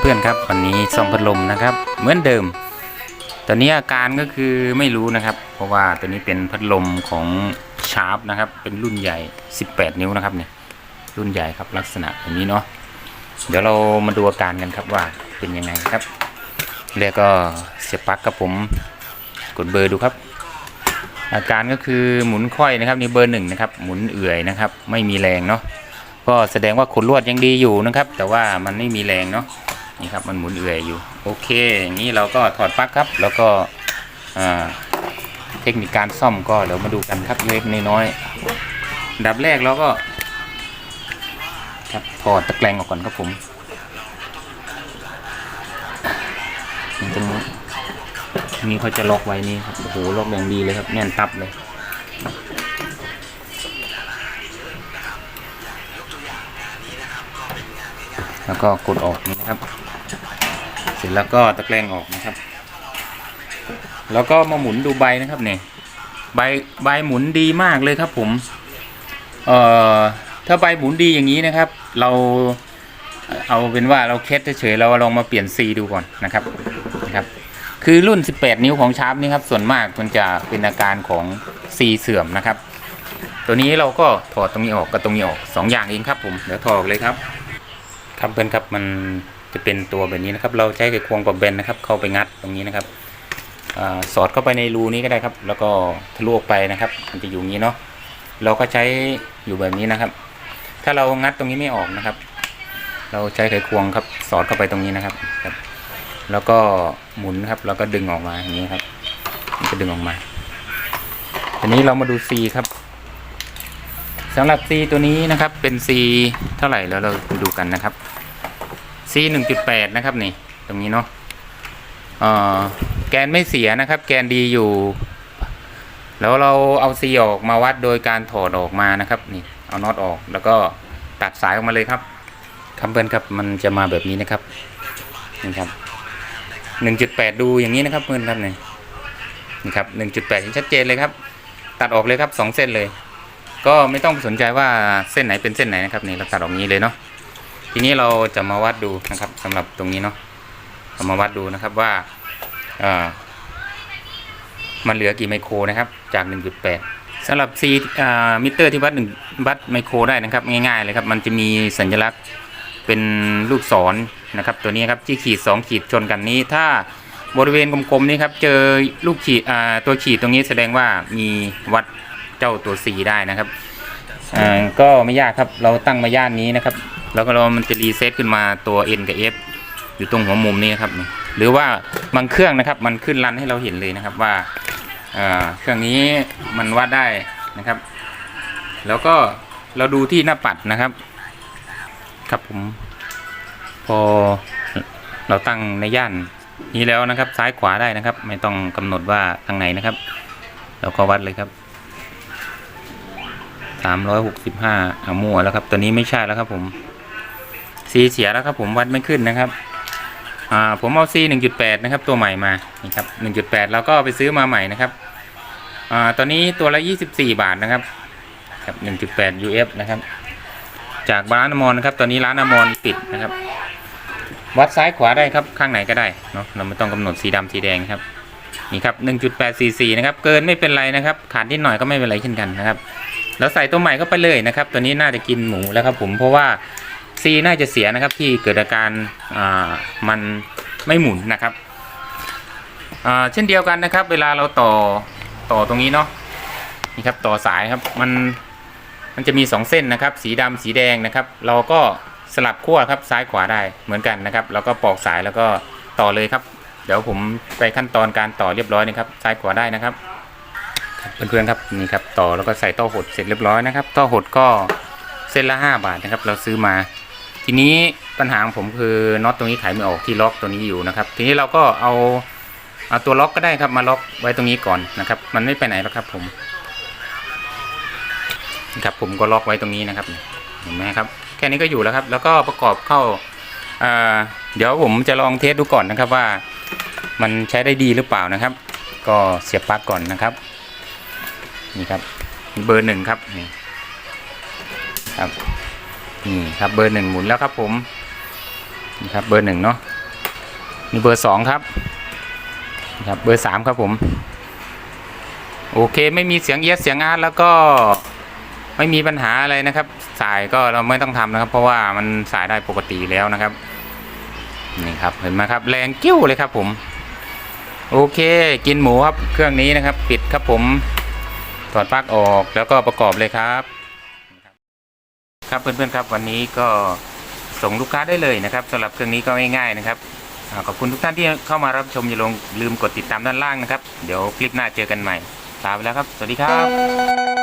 เพื่อนๆครับวันนี้ซ่อมพัดลมนะครับเหมือนเดิม ตอนนี้อาการก็คือไม่รู้นะครับ เพราะว่าตัวนี้เป็นพัดลมของชาร์ปนะครับ เป็นรุ่นใหญ่ 18 นิ้วนะครับเนี่ยรุ่นใหญ่ครับลักษณะแบบนี้เนาะเดี๋ยวเรามาดูอาการกันครับว่าเป็นยังไงครับแล้วก็เสียบปลั๊กกับผมกดเบอร์ดูครับ อาการก็คือหมุนค่อยนะครับนี่เบอร์หนึ่งนะครับหมุนเอื่อยนะครับ ไม่มีแรงเนาะก็แสดงว่าขนลวดยังดีอยู่นะครับ แต่ว่ามันไม่มีแรงเนาะ นี่ครับมันหมุนเอื่อยอยู่ โอเคอย่างนี้เราก็ถอดปลั๊กครับ แล้วก็เทคนิคการซ่อมก็เดี๋ยวมาดูกันครับเล็กน้อยดับแรกเราก็ครับถอดตะแกรงออกก่อนครับผมตรงนี้นี่เขาจะล็อกไว้นี่ครับโอ้โหล็อกอย่างดีเลยครับแน่นตับเลยแล้วก็กดออกนี่นะครับ เสร็จแล้วก็ตะแกรงออกนะครับ แล้วก็มาหมุนดูใบนะครับเนี่ยใบใบหมุนดีมากเลยครับผมเอ่อถ้าใบหมุนดีอย่างนี้นะครับ เราเอาเป็นว่าเราเคสเฉยๆเราลองมาเปลี่ยนซีดูก่อนนะครับนะครับ คือรุ่น 18 นิ้วของชาร์ปนี่ครับส่วนมากมันจะเป็นอาการของซีเสื่อมนะครับ ตัวนี้เราก็ถอดตรงนี้ออกกับตรงนี้ออกสองอย่างเองครับผมเดี๋ยวถอดเลยครับ ครับเพื่อนครับมัน จะเป็นตัวแบบนี้นะครับ เราใช้ไขควงกับแบนนะครับ เข้าไปงัดตรงนี้นะครับอสอดเข้าไปในรูนี้ก็ได้ครับ แล้วก็ทะลุออกไปนะครับ มันจะอยู่งนี้เนาะเราก็ใช้อยู่แบบนี้นะครับ ถ้าเรางัดตรงนี้ไม่ออกนะครับ เราใช้ไขควงครับ สอดเข้าไปตรงนี้นะครับครับ แล้วก็หมุนครับ แล้วก็ดึงออกมาอย่างนี้ครับมันจะดึงออกมาทีนี้เรามาดู C ครับสำหรับ C ตัวนี้นะครับเป็น C เท่าไหร่แล้วเราไปดูกันนะครับ C 1.8 นะครับนี่ตรงนี้เนาะเออแกนไม่เสียนะครับ แกนดีอยู่ แล้วเราเอา C ออกมาวัดโดยการถอดออกมานะครับนี่เอาน็อตออกแล้วก็ตัดสายออกมาเลยครับคำเพื่อนครับมันจะมาแบบนี้นะครับนี่ครับหนึ่งจุดแปดดูอย่างนี้นะครับเพื่อนครับนี่นี่ครับหนึ่งจุดแปดชัดเจนเลยครับ ตัดออกเลยครับสองเส้นเลย ก็ไม่ต้องสนใจว่าเส้นไหนเป็นเส้นไหนนะครับนี่เราตัดออกนี้เลยเนาะ ทีนี้เราจะมาวัดดูนะครับสำหรับตรงนี้เนาะเรามาวัดดูนะครับว่าเออมันเหลือกี่ไมโครนะครับ จาก 1.8สำหรับ C อ่ามิเตอร์ที่วัด1วัดไมโครได้นะครับ ง่ายๆเลยครับ มันจะมีสัญลักษณ์เป็นลูกศรนะครับ ตัวนี้ครับที่ขีด 2 ขีดชนกันนี้ ถ้าบริเวณกลมๆนี้ครับ เจอลูกขีดตัวขีดตรงนี้แสดงว่ามีวัดเจ้าตัว C ได้นะครับ อ่าก็ไม่ยากครับเราตั้งมาย่านนี้นะครับ แล้วก็เรามันจะรีเซ็ตขึ้นมาตัว N กับ F อยู่ตรงหัวมุมนี้นะครับ หรือว่าบางเครื่องนะครับ มันขึ้นรันให้เราเห็นเลยนะครับว่าอ่าเครื่องนี้มันวัดได้นะครับ แล้วก็เราดูที่หน้าปัดนะครับ ครับผม พอเราตั้งในย่านนี้แล้วนะครับ ซ้ายขวาได้นะครับ ไม่ต้องกำหนดว่าทางไหนนะครับ เราก็วัดเลยครับ สามร้อยหกสิบห้าอามั่วแล้วครับ ตัวนี้ไม่ใช่แล้วครับผมซีเสียแล้วครับผมวัดไม่ขึ้นนะครับอ่าผมเอาซีหนึ่งจุดแปดนะครับ ตัวใหม่มานี่ครับหนึ่งจุดแปดเราก็ไปซื้อมาใหม่นะครับอ่าตอนนี้ตัวละยี่สิบสี่บาทนะครับครับหนึ่งจุดแปด UF นะครับ จากร้านอมรนะครับ ตอนนี้ร้านอมรปิดนะครับ วัดซ้ายขวาได้ครับข้างไหนก็ได้เนาะเราไม่ต้องกำหนดสีดำสีแดงครับนี่ครับ1.844นะครับ เกินไม่เป็นไรนะครับ ขาดนิดหน่อยก็ไม่เป็นไรเช่นกันนะครับ แล้วใส่ตัวใหม่ก็ไปเลยนะครับ ตัวนี้น่าจะกินหมูแล้วครับผมเพราะว่า C น่าจะเสียนะครับที่เกิดอาการอ่ามันไม่หมุนนะครับอ่าเช่นเดียวกันนะครับ เวลาเราต่อต่อตรงนี้เนาะนี่ครับต่อสายครับมันมันจะมี 2 เส้นนะครับ สีดำสีแดงนะครับ เราก็สลับขั้วครับซ้ายขวาได้เหมือนกันนะครับ แล้วก็ปอกสายแล้วก็ต่อเลยครับ เดี๋ยวผมไปขั้นตอนการต่อเรียบร้อยนะครับ ซ้ายขวาได้นะครับ เพื่อนๆครับนี่ครับต่อแล้วก็ใส่ต่อหดเสร็จเรียบร้อยนะครับต่อหดก็เส้นละ 5 บาทนะครับ เราซื้อมา ทีนี้ปัญหาของผมคือน็อตตรงนี้ไขไม่ออกที่ล็อกตัวนี้อยู่นะครับ ทีนี้เราก็เอาเอาตัวล็อกก็ได้ครับมาล็อกไว้ตรงนี้ก่อนนะครับ มันไม่ไปไหนหรอกครับผมครับผมก็ล็อกไว้ตรงนี้นะครับเห็นไหมครับ แค่นี้ก็อยู่แล้วครับ แล้วก็ประกอบเข้าอ่าเดี๋ยวผมจะลองเทสดูก่อนนะครับว่า มันใช้ได้ดีหรือเปล่านะครับ ก็เสียบปลั๊กก่อนนะครับ นี่ครับเบอร์หนึ่งครับนี่ครับนี่ครับเบอร์หนึ่งหมุนแล้วครับผมนี่ครับเบอร์หนึ่งเนาะนี่เบอร์สองครับนี่ครับเบอร์สามครับผม โอเคไม่มีเสียงเอียดเสียงอาร์ตแล้วก็ไม่มีปัญหาอะไรนะครับ สายก็เราไม่ต้องทำนะครับ เพราะว่ามันสายได้ปกติแล้วนะครับนี่ครับเห็นไหมครับแรงกิ้วเลยครับผม โอเค กินหมูครับเครื่องนี้นะครับ ปิดครับผม ถอดปลั๊กออกแล้วก็ประกอบเลยครับ ครับเพื่อนๆครับ วันนี้ก็ส่งลูกค้าได้เลยนะครับสำหรับเครื่องนี้ก็ง่ายๆนะครับอขอบคุณทุกท่านที่เข้ามารับชมอย่าลืมกดติดตามด้านล่างนะครับ เดี๋ยวคลิปหน้าเจอกันใหม่ลาไปแล้วครับ สวัสดีครับ